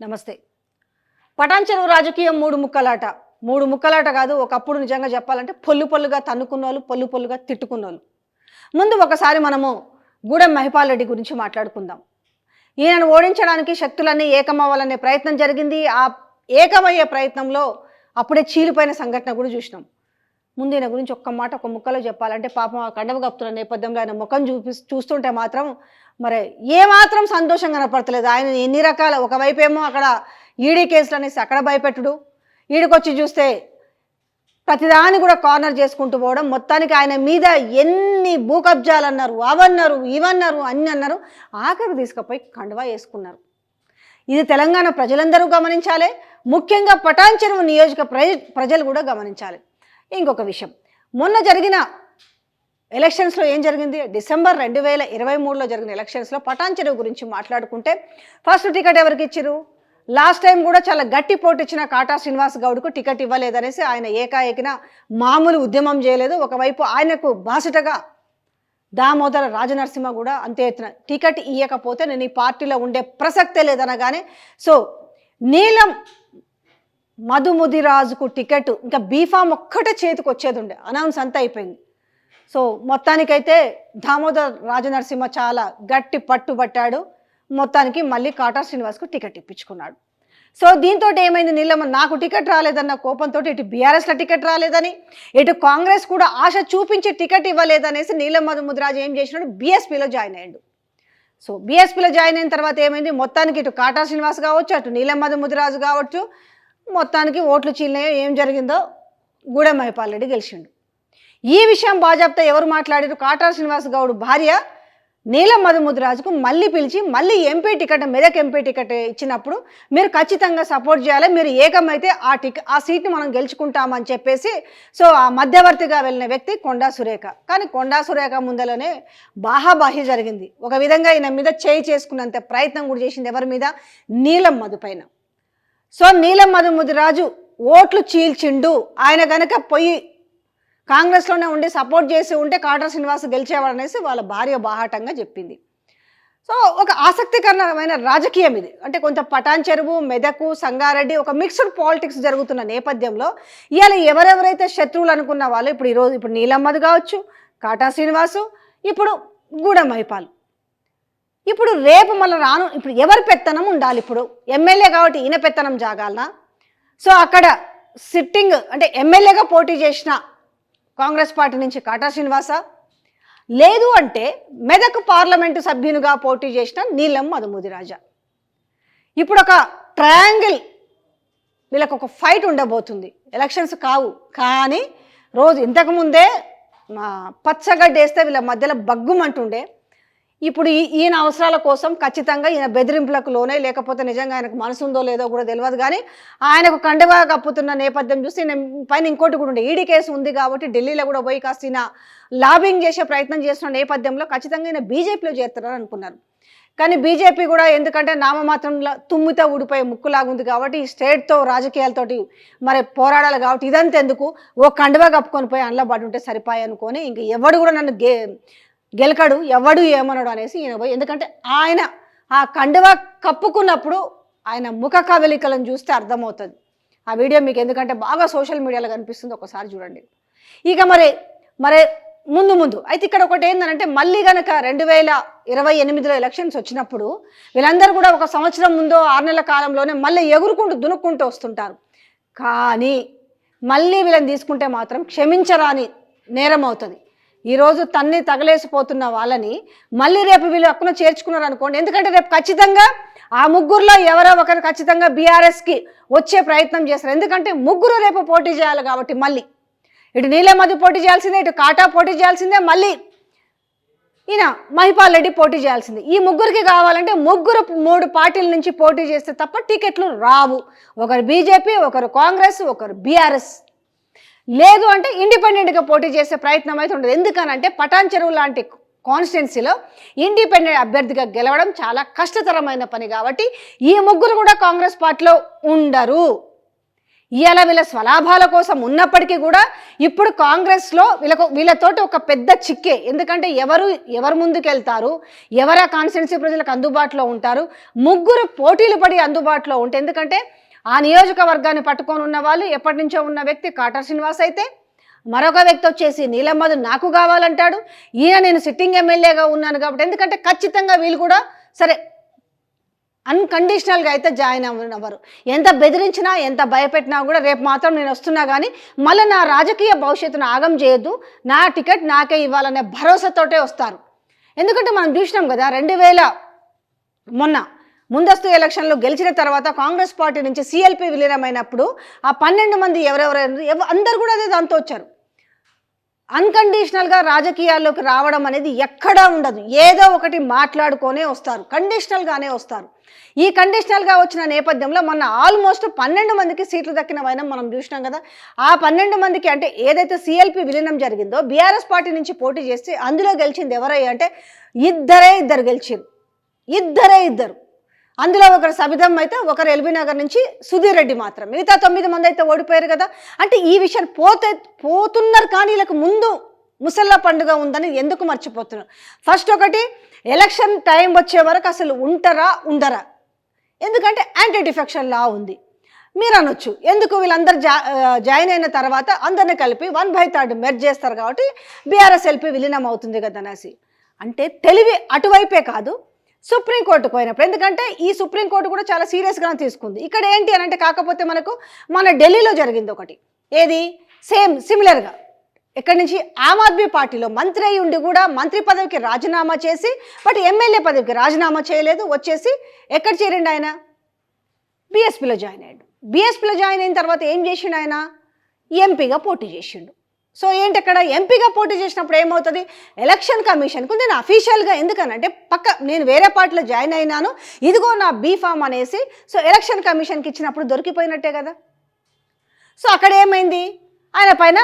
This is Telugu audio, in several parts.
నమస్తే. పటాన్చెరువు రాజకీయం మూడు ముక్కలాట. మూడు ముక్కలాట కాదు ఒకప్పుడు నిజంగా చెప్పాలంటే పొల్లు పొల్లుగా తన్నుకున్న వాళ్ళు పొల్లు పొల్లుగా తిట్టుకున్న వాళ్ళు ముందు ఒకసారి మనము గూడెం మహిపాల్ రెడ్డి గురించి మాట్లాడుకుందాం. ఈయనను ఓడించడానికి శక్తులన్నీ ఏకమవ్వాలనే ప్రయత్నం జరిగింది. ఆ ఏకమయ్యే ప్రయత్నంలో అప్పుడే చీలిపోయిన సంఘటన కూడా చూసినాం. ముందు ఈయన గురించి ఒక్క మాట ఒక ముక్కలో చెప్పాలంటే పాపం ఆ కండవ కప్పుతున్న నేపథ్యంలో ఆయన ముఖం చూపి చూస్తుంటే మాత్రం మరి ఏమాత్రం సంతోషం కనపడతలేదు. ఆయన ఎన్ని రకాల ఒకవైపు ఏమో అక్కడ ఈడీ కేసులు అనేసి అక్కడ భయపెట్టుడు ఈడికొచ్చి చూస్తే ప్రతిదాన్ని కూడా కార్నర్ చేసుకుంటూ పోవడం మొత్తానికి ఆయన మీద ఎన్ని భూ కబ్జాలు అన్నారు అవన్నారు ఇవన్నారు అన్ని అన్నారు ఆఖరికి తీసుకుపోయి కండువా వేసుకున్నారు. ఇది తెలంగాణ ప్రజలందరూ గమనించాలి. ముఖ్యంగా పటాన్ చెరువు నియోజక ప్రజ ప్రజలు కూడా గమనించాలి. ఇంకొక విషయం. మొన్న జరిగిన ఎలక్షన్స్లో ఏం జరిగింది? డిసెంబర్ రెండు వేల ఇరవై మూడులో జరిగిన ఎలక్షన్స్లో పటాన్ చెరువు గురించి మాట్లాడుకుంటే ఫస్ట్ టికెట్ ఎవరికి ఇచ్చారు లాస్ట్ టైం కూడా చాలా గట్టి పోటీ ఇచ్చిన కాటా శ్రీనివాస్ గౌడ్కు టికెట్ ఇవ్వలేదనేసి ఆయన ఏకాఏకిన మామూలు ఉద్యమం చేయలేదు. ఒకవైపు ఆయనకు బాసటగా దామోదర రాజనరసింహ కూడా అంతే ఎత్తున టికెట్ ఇవ్వకపోతే నేను ఈ పార్టీలో ఉండే ప్రసక్తే లేదనగానే సో నీలం మధుముదిరాజుకు టికెట్ ఇంకా బీఫామ్ ఒక్కటే చేతికి వచ్చేది ఉండే. అనౌన్స్ అంతా అయిపోయింది. సో మొత్తానికైతే దామోదర్ రాజనరసింహ చాలా గట్టి పట్టుబట్టాడు మొత్తానికి మళ్ళీ కాటా శ్రీనివాస్కు టికెట్ ఇప్పించుకున్నాడు. సో దీంతో ఏమైంది నీలమ్మ? నాకు టికెట్ రాలేదన్న కోపంతో ఇటు బీఆర్ఎస్లో టికెట్ రాలేదని ఇటు కాంగ్రెస్ కూడా ఆశ చూపించి టికెట్ ఇవ్వలేదనేసి నీలమ్మ మధుముద్రాజు ఏం చేసినాడు? బీఎస్పీలో జాయిన్ అయ్యాడు. సో బీఎస్పీలో జాయిన్ అయిన తర్వాత ఏమైంది? మొత్తానికి ఇటు కాటా శ్రీనివాస్ కావచ్చు అటు నీలం మధుముద్రాజు కావచ్చు మొత్తానికి ఓట్లు చీలినాయో ఏం జరిగిందో గూడెం మహిపాల్ రెడ్డి గెలిచిండు. ఈ విషయం బాజాప్తా ఎవరు మాట్లాడారు? కాటార్ శ్రీనివాస్ గౌడ్ భార్య నీలం మధుముద్రాజుకు మళ్ళీ పిలిచి మళ్ళీ MP ticket Medak MP ticket ఇచ్చినప్పుడు మీరు ఖచ్చితంగా సపోర్ట్ చేయాలి మీరు ఏకమైతే ఆ టికెట్ ఆ సీట్ని మనం గెలుచుకుంటామని చెప్పేసి సో ఆ మధ్యవర్తిగా వెళ్ళిన వ్యక్తి కొండా సురేఖ. కానీ కొండా సురేఖ ముందలోనే బాహాబాహి జరిగింది. ఒక విధంగా ఈయన మీద చేయి చేసుకున్నంత ప్రయత్నం కూడా చేసింది ఎవరి మీద? నీలం మధు పైన. సో నీలం మధుముదిరాజు ఓట్లు చీల్చిండు. ఆయన కనుక పోయి కాంగ్రెస్లోనే ఉండి సపోర్ట్ చేసి ఉంటే కాటా శ్రీనివాస్ గెలిచేవాడు అనేసి వాళ్ళ భార్య బాహాటంగా చెప్పింది. సో ఒక ఆసక్తికరమైన రాజకీయం ఇది. అంటే కొంత పటాన్ చెరువు మెదకు సంగారెడ్డి ఒక మిక్స్డ్ పాలిటిక్స్ జరుగుతున్న నేపథ్యంలో ఇవాళ ఎవరెవరైతే శత్రువులు అనుకున్న వాళ్ళు ఇప్పుడు ఈరోజు ఇప్పుడు నీలమ్మది కావచ్చు కాటా శ్రీనివాసు ఇప్పుడు గూడెం మైపాల్ ఇప్పుడు రేపు మళ్ళీ రాను ఇప్పుడు ఎవరి పెత్తనం ఉండాలి ఇప్పుడు? ఎమ్మెల్యే కాబట్టి ఈయన పెత్తనం జాగాలనా? సో అక్కడ సిట్టింగ్ అంటే ఎమ్మెల్యేగా పోటీ చేసిన కాంగ్రెస్ పార్టీ నుంచి కాటా శ్రీనివాస. లేదు అంటే మెదక్ పార్లమెంటు సభ్యునిగా పోటీ చేసిన నీలం మధుముదిరాజా. ఇప్పుడు ఒక ట్రయాంగిల్ వీళ్ళకు ఒక ఫైట్ ఉండబోతుంది. ఎలక్షన్స్ కావు. కానీ రోజు ఇంతకుముందే మా పచ్చగడ్డ వేస్తే వీళ్ళ మధ్యలో బగ్గుమంటుండే. ఇప్పుడు ఈ ఈయన అవసరాల కోసం ఖచ్చితంగా ఈయన బెదిరింపులకు లోనే లేకపోతే నిజంగా ఆయనకు మనసు ఉందో లేదో కూడా తెలియదు కానీ ఆయనకు కండువా కప్పుతున్న నేపథ్యం చూసి ఈయన పైన ఇంకోటి కూడా ఉండే. ఈడీ కేసు ఉంది కాబట్టి ఢిల్లీలో కూడా పోయి కాస్త ఈయన లాబింగ్ చేసే ప్రయత్నం చేస్తున్న నేపథ్యంలో ఖచ్చితంగా ఈయన బీజేపీలో చేస్తారని అనుకున్నారు. కానీ బీజేపీ కూడా ఎందుకంటే నామమాత్రంలో తుమ్మితో ఊడిపోయే ముక్కులాగుంది కాబట్టి ఈ స్టేట్తో రాజకీయాలతోటి మరి పోరాడాలి కాబట్టి ఇదంతా ఎందుకు ఓ కండువా కప్పుకొని పోయి అందులో పడి ఉంటే సరిపోయి అనుకొని ఇంక ఎవడు కూడా నన్ను గే గెలకడు ఎవడు ఏమనడు అనేసి ఈయన పోయి ఎందుకంటే ఆయన ఆ కండువా కప్పుకున్నప్పుడు ఆయన ముఖ కవలికలను చూస్తే అర్థమవుతుంది. ఆ వీడియో మీకు ఎందుకంటే బాగా సోషల్ మీడియాలో కనిపిస్తుంది ఒకసారి చూడండి. ఇక మరి మరి ముందు ముందు అయితే ఇక్కడ ఒకటి ఏంటంటే మళ్ళీ కనుక రెండు వేల ఇరవై ఎనిమిదిలో ఎలక్షన్స్ వచ్చినప్పుడు వీళ్ళందరూ కూడా ఒక సంవత్సరం ముందో ఆరు నెలల కాలంలోనే మళ్ళీ ఎగురుకుంటూ దునుక్కుంటూ వస్తుంటారు. కానీ మళ్ళీ వీళ్ళని తీసుకుంటే మాత్రం క్షమించరాని నేరం అవుతుంది. ఈరోజు తన్ని తగలేసిపోతున్న వాళ్ళని మళ్ళీ రేపు వీళ్ళు అక్కడ చేర్చుకున్నారు అనుకోండి ఎందుకంటే రేపు ఖచ్చితంగా ఆ ముగ్గురులో ఎవరో ఒకరు ఖచ్చితంగా బీఆర్ఎస్కి వచ్చే ప్రయత్నం చేస్తారు. ఎందుకంటే ముగ్గురు రేపు పోటీ చేయాలి కాబట్టి మళ్ళీ. ఇటు నీలమధు పోటీ చేయాల్సిందే ఇటు కాటా పోటీ చేయాల్సిందే మళ్ళీ ఈయన మహిపాల్ రెడ్డి పోటీ చేయాల్సింది. ఈ ముగ్గురికి కావాలంటే ముగ్గురు మూడు పార్టీల నుంచి పోటీ చేస్తే తప్ప టికెట్లు రావు. ఒకరు బీజేపీ ఒకరు కాంగ్రెస్ ఒకరు బీఆర్ఎస్. లేదు అంటే ఇండిపెండెంట్గా పోటీ చేసే ప్రయత్నం అయితే ఉండదు. ఎందుకనంటే పటాన్ చెరువు లాంటి కాన్స్టిట్యున్సీలో ఇండిపెండెంట్ అభ్యర్థిగా గెలవడం చాలా కష్టతరమైన పని కాబట్టి ఈ ముగ్గురు కూడా కాంగ్రెస్ పార్టీలో ఉండరు. ఇవాళ వీళ్ళ స్వలాభాల కోసం ఉన్నప్పటికీ కూడా ఇప్పుడు కాంగ్రెస్లో వీళ్ళకు వీళ్ళతోటి ఒక పెద్ద చిక్కే. ఎందుకంటే ఎవరు ఎవరు ముందుకెళ్తారు ఎవరు ఆ కాన్స్టిట్యున్సీ ప్రజలకు అందుబాటులో ఉంటారు ముగ్గురు పోటీలు పడి అందుబాటులో ఉంటే ఎందుకంటే ఆ నియోజకవర్గాన్ని పట్టుకొని ఉన్న వాళ్ళు ఎప్పటి నుంచో ఉన్న వ్యక్తి కాటర్ శ్రీనివాస్ అయితే మరొక వ్యక్తి వచ్చేసి నీలమ్మధు నాకు కావాలంటాడు. ఈయన నేను సిట్టింగ్ ఎమ్మెల్యేగా ఉన్నాను కాబట్టి ఎందుకంటే ఖచ్చితంగా వీళ్ళు కూడా సరే అన్కండిషనల్గా అయితే జాయిన్ అవ్వరు ఎంత బెదిరించినా ఎంత భయపెట్టినా కూడా రేపు మాత్రం నేను వస్తున్నా కానీ మళ్ళీ నా రాజకీయ భవిష్యత్తును ఆగం చేయొద్దు. నా టికెట్ నాకే ఇవ్వాలనే భరోసాతోటే వస్తారు. ఎందుకంటే మనం చూసినాం కదా రెండు వేల మొన్న ముందస్తు ఎలక్షన్లో గెలిచిన తర్వాత కాంగ్రెస్ పార్టీ నుంచి సిఎల్పి విలీనమైనప్పుడు ఆ పన్నెండు మంది ఎవరెవరు అందరు కూడా అదే దాంతో వచ్చారు. అన్కండిషనల్గా రాజకీయాల్లోకి రావడం అనేది ఎక్కడా ఉండదు. ఏదో ఒకటి మాట్లాడుకొనే వస్తారు. కండిషనల్గానే వస్తారు. ఈ కండిషనల్గా వచ్చిన నేపథ్యంలో మొన్న ఆల్మోస్ట్ పన్నెండు మందికి సీట్లు దక్కినవైనా మనం చూసినాం కదా. ఆ పన్నెండు మందికి అంటే ఏదైతే సిఎల్పి విలీనం జరిగిందో బీఆర్ఎస్ పార్టీ నుంచి పోటీ చేస్తే అందులో గెలిచింది ఎవరై అంటే ఇద్దరే ఇద్దరు గెలిచారు. ఇద్దరే ఇద్దరు. అందులో ఒకరు సబితం అయితే ఒకరు ఎల్బీ నగర్ నుంచి సుధీర్ రెడ్డి మాత్రం. మిగతా తొమ్మిది మంది అయితే ఓడిపోయారు కదా. అంటే ఈ విషయం పోతే పోతున్నారు కానీ వీళ్ళకి ముందు ముసల్లా పండుగ ఉందని ఎందుకు మర్చిపోతున్నారు? ఫస్ట్ ఒకటి ఎలక్షన్ టైం వచ్చే వరకు అసలు ఉంటారా ఉండరా? ఎందుకంటే యాంటీ డిఫెక్షన్ లా ఉంది. మీరు అనొచ్చు. ఎందుకు వీళ్ళందరూ జా జాయిన్ అయిన తర్వాత అందరిని కలిపి వన్ బై థర్డ్ మెర్జ్ చేస్తారు కాబట్టి బీఆర్ఎస్ ఎల్పీ విలీనం అవుతుంది కదా అనేసి. అంటే తెలివి అటువైపే కాదు. సుప్రీంకోర్టుకు పోయినప్పుడు. ఎందుకంటే ఈ సుప్రీంకోర్టు కూడా చాలా సీరియస్గానే తీసుకుంది. ఇక్కడ ఏంటి అని అంటే కాకపోతే మనకు మన ఢిల్లీలో జరిగింది ఒకటి. ఏది? సేమ్ సిమిలర్గా. ఇక్కడ నుంచి? ఆమ్ ఆద్మీ పార్టీలో మంత్రి అయి ఉండి కూడా మంత్రి పదవికి రాజీనామా చేసి బట్ ఎమ్మెల్యే పదవికి రాజీనామా చేయలేదు. వచ్చేసి ఎక్కడ చేరిండు ఆయన? బీఎస్పీలో జాయిన్ అయ్యాడు. బీఎస్పీలో జాయిన్ అయిన తర్వాత ఏం చేసిండు ఆయన? ఎంపీగా పోటీ చేసిండు. సో ఏంటి అక్కడ ఎంపీగా పోటీ చేసినప్పుడు ఏమవుతుంది? ఎలక్షన్ కమిషన్కు నేను అఫీషియల్గా ఎందుకనంటే పక్క నేను వేరే పార్టీలో జాయిన్ అయినాను ఇదిగో నా బీ ఫామ్ అనేసి సో ఎలక్షన్ కమిషన్కి ఇచ్చినప్పుడు దొరికిపోయినట్టే కదా. సో అక్కడ ఏమైంది? ఆయన పైన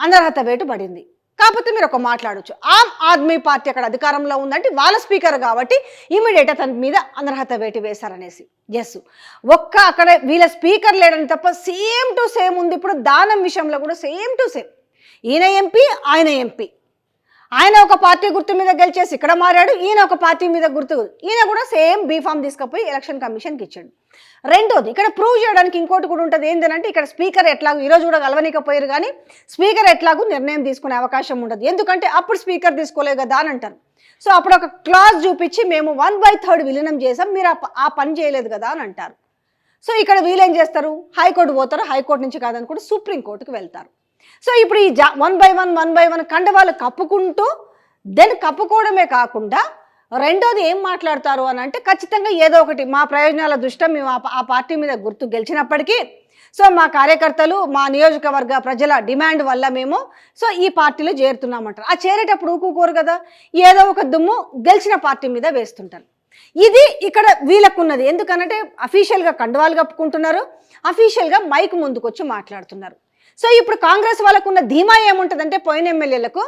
అనర్హత వేటు పడింది. కాకపోతే మీరు ఒక మాట్లాడొచ్చు. ఆమ్ ఆద్మీ పార్టీ అక్కడ అధికారంలో ఉందంటే వాళ్ళ స్పీకర్ కాబట్టి ఇమీడియట్ అతని మీద అనర్హత వేటు వేశారనేసి. ఎస్ ఒక్క అక్కడ వీళ్ళ స్పీకర్ లేడని తప్ప సేమ్ టు సేమ్ ఉంది. ఇప్పుడు దానం విషయంలో కూడా సేమ్ టు సేమ్. ఈయన ఎంపీ ఆయన ఎంపీ. ఆయన ఒక పార్టీ గుర్తు మీద గెలిచేసి ఇక్కడ మారాడు ఈయన ఒక పార్టీ మీద గుర్తు ఈయన కూడా సేమ్ బీఫామ్ తీసుకుపోయి ఎలక్షన్ కమిషన్కి ఇచ్చాడు. రెండోది ఇక్కడ ప్రూవ్ చేయడానికి ఇంకోటి కూడా ఉంటుంది ఏంటంటే ఇక్కడ స్పీకర్ ఎట్లాగూ ఈరోజు కూడా కలవనికపోయారు కానీ స్పీకర్ ఎట్లాగూ నిర్ణయం తీసుకునే అవకాశం ఉండదు. ఎందుకంటే అప్పుడు స్పీకర్ తీసుకోలేదు కదా అని అంటారు. సో అప్పుడు ఒక క్లాజ్ చూపించి మేము వన్ బై థర్డ్ విలీనం చేసాం మీరు ఆ ఆ పని చేయలేదు కదా అని అంటారు. సో ఇక్కడ వీళ్ళేం చేస్తారు? హైకోర్టు పోతారు హైకోర్టు నుంచి కాదనుకుంటే సుప్రీంకోర్టుకు వెళ్తారు. సో ఇప్పుడు ఈ జా one by one one by one కండవాళ్ళు కప్పుకుంటూ దెన్ కప్పుకోవడమే కాకుండా రెండోది ఏం మాట్లాడతారు అని అంటే ఖచ్చితంగా ఏదో ఒకటి మా ప్రయోజనాల దృష్ట్యా మేము ఆ పార్టీ మీద గుర్తు గెలిచినప్పటికీ సో మా కార్యకర్తలు మా నియోజకవర్గ ప్రజల డిమాండ్ వల్ల మేము సో ఈ పార్టీలో చేరుతున్నామంటారు. ఆ చేరేటప్పుడు ఊకూకోరు కదా ఏదో ఒక దుమ్ము గెలిచిన పార్టీ మీద వేస్తుంటారు. ఇది ఇక్కడ వీళ్ళకున్నది. ఎందుకనంటే అఫీషియల్గా కండువాలు కప్పుకుంటున్నారు అఫీషియల్గా మైక్ ముందుకొచ్చి మాట్లాడుతున్నారు. సో ఇప్పుడు కాంగ్రెస్ వాళ్ళకున్న ధీమా ఏముంటుందంటే పోయిన ఎమ్మెల్యేలకు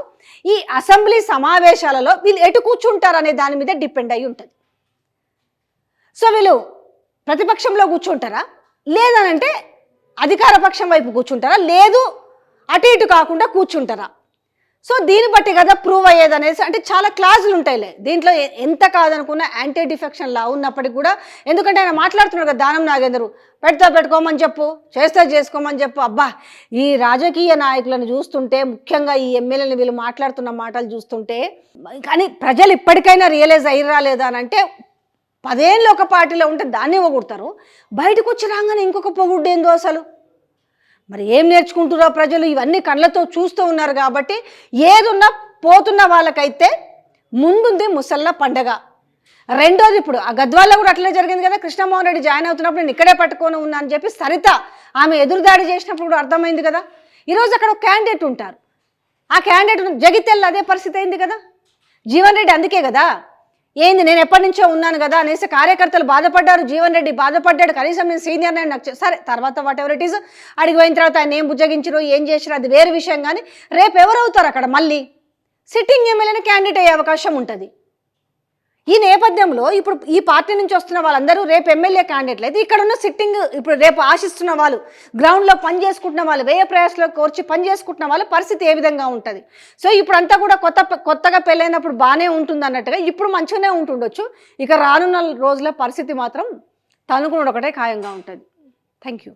ఈ అసెంబ్లీ సమావేశాలలో వీళ్ళు ఎటు కూర్చుంటారు అనే దాని మీద డిపెండ్ అయి ఉంటుంది. సో వీళ్ళు ప్రతిపక్షంలో కూర్చుంటారా? లేదనంటే అధికార పక్షం వైపు కూర్చుంటారా? లేదు అటు ఇటు కాకుండా కూర్చుంటారా? సో దీన్ని బట్టి కదా ప్రూవ్ అయ్యేది అనేసి అంటే చాలా క్లాజులు ఉంటాయిలే. దీంట్లో ఎంత కాదనుకున్న యాంటీ డిఫెక్షన్ లా ఉన్నప్పటికీ కూడా ఎందుకంటే ఆయన మాట్లాడుతున్నాడు కదా దానం నాగేందరు. పెడతా పెట్టుకోమని చెప్పు చేస్తే చేసుకోమని చెప్పు. అబ్బా ఈ రాజకీయ నాయకులను చూస్తుంటే ముఖ్యంగా ఈ ఎమ్మెల్యేలు వీళ్ళు మాట్లాడుతున్న మాటలు చూస్తుంటే కానీ ప్రజలు ఇప్పటికైనా రియలైజ్ అయ్యి రాలేదా అని అంటే పదేళ్ళు ఒక పార్టీలో ఉంటే దాన్ని ఇవ్వగొడతారు. బయటకు వచ్చి రాగానే ఇంకొక పొగుడ్డేందో అసలు? మరి ఏం నేర్చుకుంటున్నారో ప్రజలు ఇవన్నీ కళ్ళతో చూస్తూ ఉన్నారు కాబట్టి ఏదున్నా పోతున్న వాళ్ళకైతే ముందుంది ముసల్ల పండగ. రెండోది ఇప్పుడు ఆ గద్వాల్లో కూడా అట్లే జరిగింది కదా కృష్ణమోహన్ రెడ్డి జాయిన్ అవుతున్నప్పుడు నేను ఇక్కడే పట్టుకొని ఉన్నా అని చెప్పి సరిత ఆమె ఎదురుదాడి చేసినప్పుడు కూడా అర్థమైంది కదా. ఈరోజు అక్కడ ఒక క్యాండిడేట్ ఉంటారు. ఆ క్యాండిడేట్ జగిత్యాలలో అదే పరిస్థితి అయింది కదా. జీవన్ రెడ్డి అందుకే కదా. ఏంది నేను ఎప్పటి నుంచో ఉన్నాను కదా అనేసి కార్యకర్తలు బాధపడ్డారు జీవన్ రెడ్డి బాధపడ్డాడు కనీసం నేను సీనియర్ నేను నాకు సరే తర్వాత వాట్ ఎవర్ ఇట్ ఈస్ అడిగి పోయిన తర్వాత ఆయన ఏం బుజ్జగించరు ఏం చేసిరు అది వేరే విషయం కానీ రేపు ఎవరవుతారు అక్కడ మళ్ళీ? సిట్టింగ్ ఎమ్మెల్యేని క్యాండిడేట్ అయ్యే అవకాశం ఉంటుంది. ఈ నేపథ్యంలో ఇప్పుడు ఈ పార్టీ నుంచి వస్తున్న వాళ్ళందరూ రేపు ఎమ్మెల్యే క్యాండిడేట్లు అయితే ఇక్కడ ఉన్న సిట్టింగ్ ఇప్పుడు రేపు ఆశిస్తున్న వాళ్ళు గ్రౌండ్లో పని చేసుకుంటున్న వాళ్ళు వేయ ప్రయాసలో కోర్చి పని చేసుకుంటున్న వాళ్ళ పరిస్థితి ఏ విధంగా ఉంటుంది? సో ఇప్పుడు అంతా కూడా కొత్త కొత్తగా పెళ్ళైనప్పుడు బాగానే ఉంటుంది అన్నట్టుగా ఇప్పుడు మంచిగానే ఉంటుండొచ్చు. ఇక రానున్న రోజుల పరిస్థితి మాత్రం తనుకుని ఒకటే ఖాయంగా ఉంటుంది. Thank you